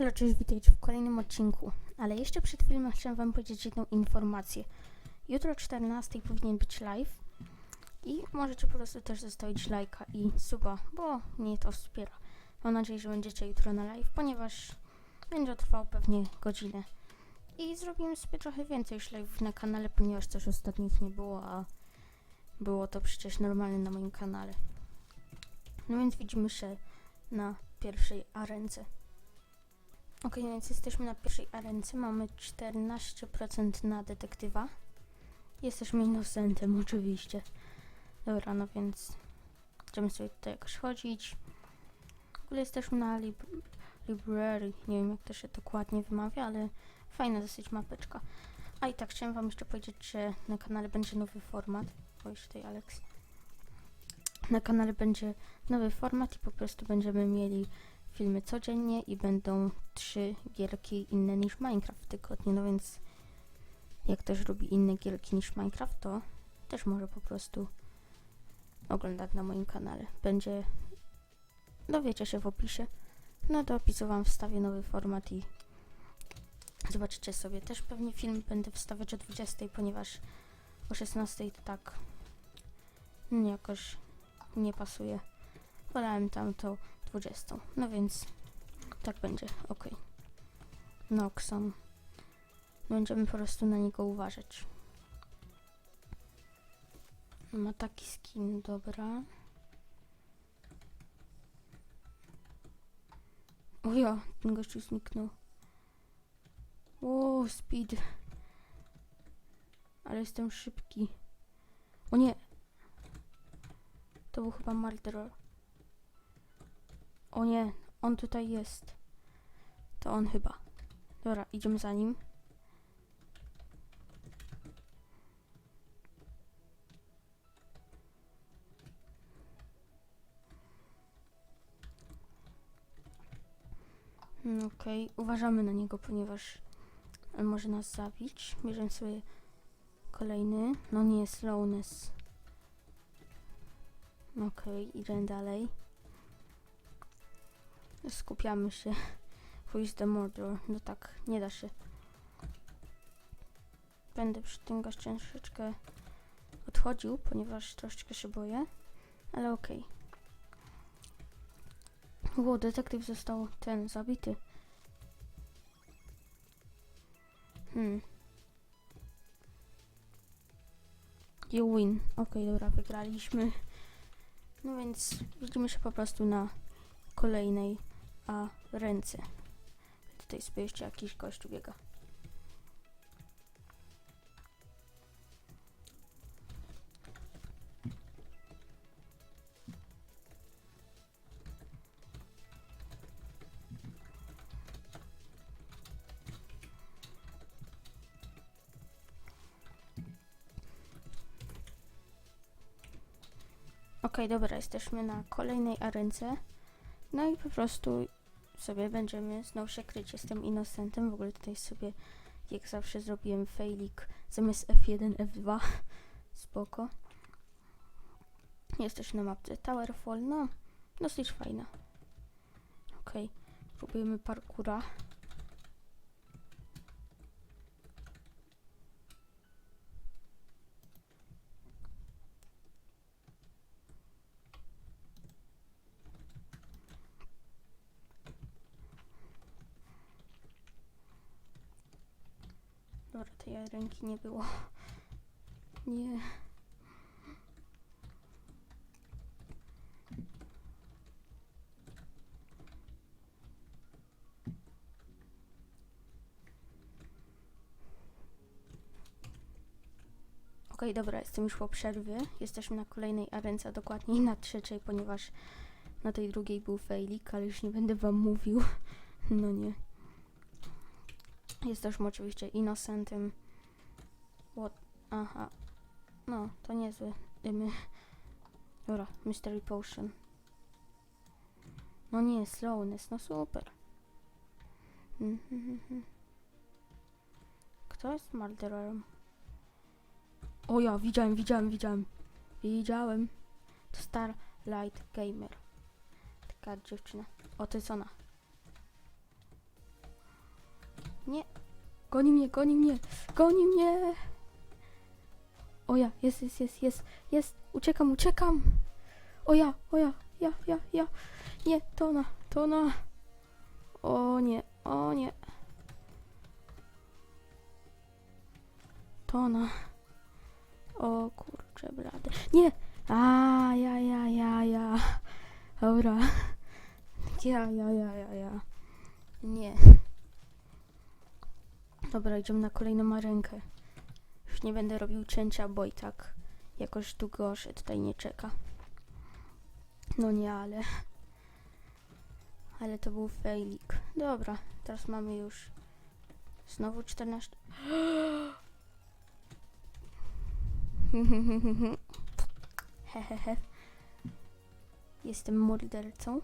Halo, cześć, witajcie w kolejnym odcinku. Ale jeszcze przed filmem chciałem wam powiedzieć jedną informację. Jutro o 14 powinien być live i możecie po prostu też zostawić lajka i suba, bo mnie to wspiera. Mam nadzieję, że będziecie jutro na live, ponieważ będzie trwał pewnie godzinę. I zrobimy sobie trochę więcej już live na kanale, ponieważ też ostatnich nie było, a było to przecież normalne na moim kanale. No więc widzimy się na pierwszej arence. Ok, więc jesteśmy na pierwszej arence. Mamy 14% na detektywa. Jesteśmy innocentem, oczywiście. Dobra, no więc będziemy sobie tutaj jakoś chodzić. W ogóle jesteśmy na lib library. Nie wiem, jak to się dokładnie wymawia, ale fajna dosyć mapeczka. A i tak chciałem wam jeszcze powiedzieć, że na kanale będzie nowy format. Oj, tutaj Alex. Na kanale będzie nowy format i po prostu będziemy mieli filmy codziennie i będą trzy gierki inne niż Minecraft w tygodniu, no więc jak ktoś lubi inne gierki niż Minecraft, to też może po prostu oglądać na moim kanale. Będzie, dowiecie się w opisie. No do opisu wam wstawię nowy format i zobaczycie sobie. Też pewnie film będę wstawiać o 20, ponieważ o 16 to tak jakoś nie pasuje. Wolałem tam to 20. No więc tak będzie, ok. Noxon. Będziemy po prostu na niego uważać. Ma taki skin, dobra. O ja, ten gościu zniknął. O, speed. Ale jestem szybki. O nie. To był chyba Murderer. O nie, on tutaj jest. To on chyba. Dobra, idziemy za nim. Mm, Okej, uważamy na niego, ponieważ on może nas zabić. Bierzemy sobie kolejny. No nie, slowness. Okej, idziemy dalej. Skupiamy się. Who is the murderer? No tak, nie da się. Będę przy tym gościu troszeczkę odchodził, ponieważ troszeczkę się boję. Ale okej. Okay. Ło, detektyw został ten zabity. Hmm. You win. Okej, okay, dobra, wygraliśmy. No więc widzimy się po prostu na kolejnej a ręce. Tutaj sobie jeszcze jakiś gościu biega. Okej, dobra, jesteśmy na kolejnej arence. No i po prostu sobie będziemy znowu się kryć. Jestem innocentem. W ogóle tutaj sobie, jak zawsze, zrobiłem failik zamiast F1, F2. Spoko. Jest też na mapce Towerfall. No, dosyć fajna. Okej, okay. próbujemy parkura. Dobra, tej ręki nie było. Nie. Okay, dobra, jestem już po przerwie. Jesteśmy na kolejnej arence, a dokładniej na trzeciej, ponieważ na tej drugiej był failik, ale już nie będę wam mówił. No nie. Jesteśmy oczywiście innocentem. What? Aha. No, to niezłe dymy. Dobra, Mystery Potion. No nie, slowness, no super. Kto jest murdererem? O ja, widziałem, widziałem, widziałem. Widziałem. To Starlight Gamer. Taka dziewczyna. O, to jest ona. Nie. Goni mnie, goni mnie, goni mnie. O ja, jest, jest, jest, jest, jest. Uciekam, uciekam. O ja, o ja, ja, ja, ja. Nie, to ona, to ona. O nie, o nie. To ona. O kurczę blady. Nie! A ja, ja, ja, ja. Dobra. Ja, ja, ja, ja, ja. Nie. Dobra, idziemy na kolejną marenkę. Już nie będę robił cięcia, bo i tak jakoś długo się tutaj nie czeka. No nie, ale... Ale to był failik. Dobra, teraz mamy już znowu 14... Hehehe. Jestem mordercą.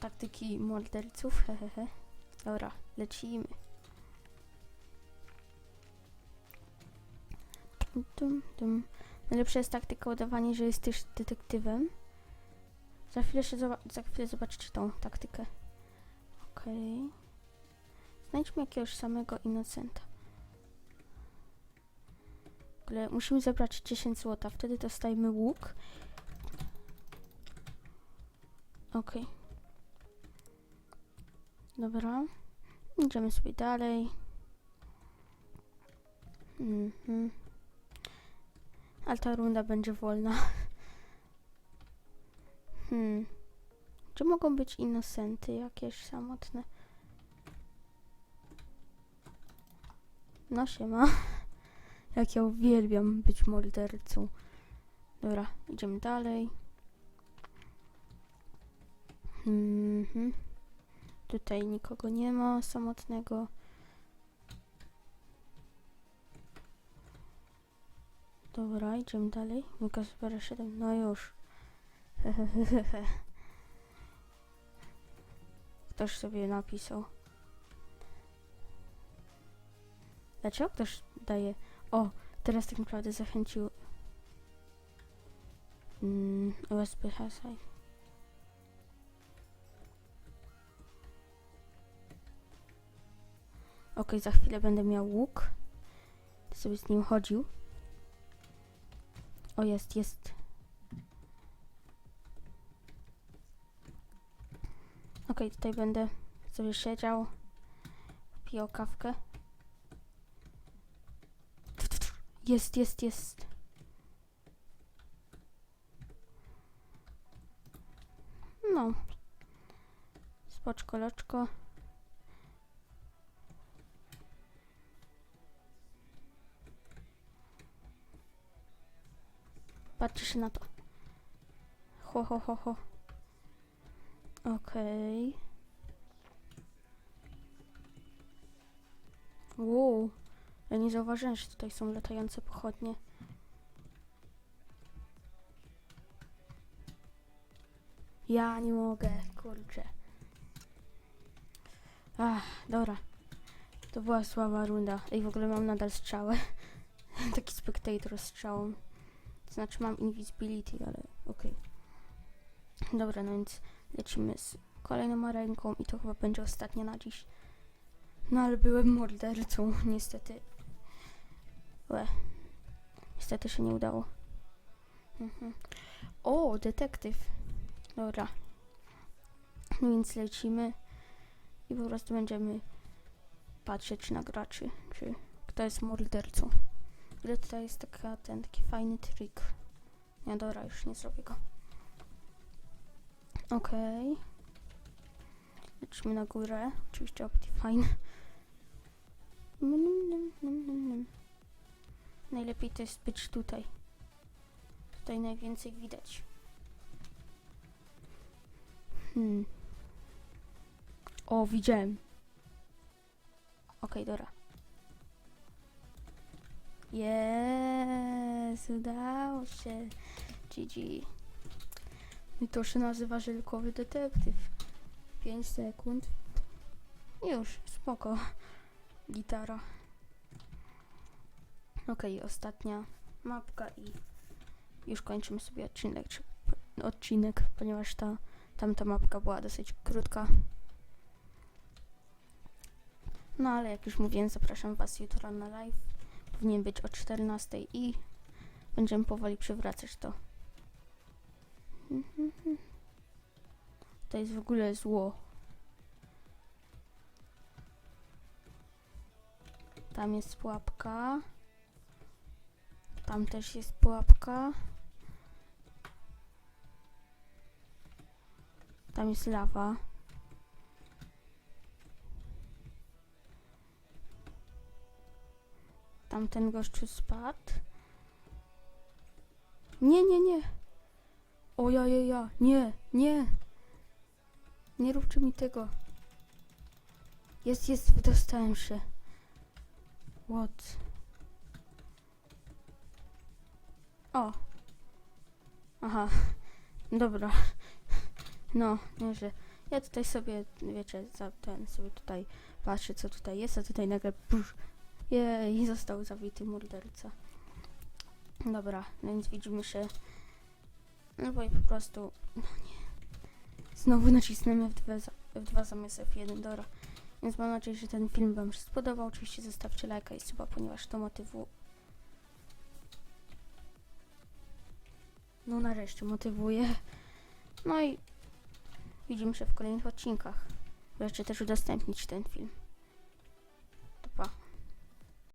Taktyki morderców, hehehe. Dobra, lecimy. Tum, tum, tum. Najlepsza jest taktyka udawanie, że jesteś detektywem. Za chwilę, się za chwilę zobaczycie tą taktykę. Okej. Znajdźmy jakiegoś samego innocenta. W ogóle musimy zebrać 10 złota, wtedy dostajemy łuk. Okej. Dobra. Idziemy sobie dalej. Mhm. Ale ta runda będzie wolna. Hmm. Czy mogą być innocenty jakieś samotne? No siema. Jak ja uwielbiam być mordercą. Dobra, idziemy dalej. Mhm. Tutaj nikogo nie ma samotnego. Dobra, idziemy dalej. Mika Super 7, no już. Ktoś sobie napisał. Dlaczego ktoś daje... O, teraz tak naprawdę zachęcił... Mm, USB Hasaj. Okej, za chwilę będę miał łuk. Sobie z nim chodził. O, jest, jest. Okej, tutaj będę sobie siedział. Pijał kawkę. Jest, jest, jest. No. Spoczko, loczko. Patrzcie się na to. Ho, ho, ho, ho. Okej. Wow. Ja nie zauważyłem, że tutaj są latające pochodnie. Ja nie mogę, kurczę. Ach, dobra. To była słaba runda. Ej, w ogóle mam nadal strzałę. Taki spectator z strzałą. Znaczy mam invisibility, ale okej. Dobra, no więc lecimy z kolejną ręką i to chyba będzie ostatnia na dziś. No ale byłem mordercą, niestety. Łe. Niestety się nie udało. Mhm. O, detektyw. Dobra. No więc lecimy i po prostu będziemy patrzeć na graczy, czy kto jest mordercą. Ile tutaj jest taka, ten taki fajny trik. Nie, dobra, już nie zrobię go. Okej. Lecimy na górę. Oczywiście Optifine. Najlepiej to jest być tutaj. Tutaj najwięcej widać. Hmm. O, widziałem. Okej, dobra. Jest, udało się. GG. I to się nazywa żelkowy detektyw. 5 sekund. Już, spoko. Gitara. Okej, ostatnia mapka i już kończymy sobie odcinek, odcinek ponieważ ta tamta mapka była dosyć krótka. No ale jak już mówiłem, zapraszam Was jutro na live. Powinien być o 14 i będziemy powoli przywracać to. To jest w ogóle zło. Tam jest pułapka. Tam też jest pułapka. Tam jest lawa. Tamten gościu spadł. Nie, nie, nie. O ja, ja, ja. Nie, nie. Nie róbcie mi tego. Jest, jest, wydostałem się. What? O. Aha. Dobra. No, nie, że ja tutaj sobie, wiecie, za ten sobie tutaj patrzę, co tutaj jest, a tutaj nagle brz, jej, został zabity morderca. Dobra, no więc widzimy się. No bo i po prostu, no nie. Znowu nacisnąłem F2, za- F2 zamiast F1, dobra. Więc mam nadzieję, że ten film Wam się spodobał. Oczywiście zostawcie lajka i suba, ponieważ to motywuje. No nareszcie motywuje. No i widzimy się w kolejnych odcinkach. Możecie też udostępnić ten film.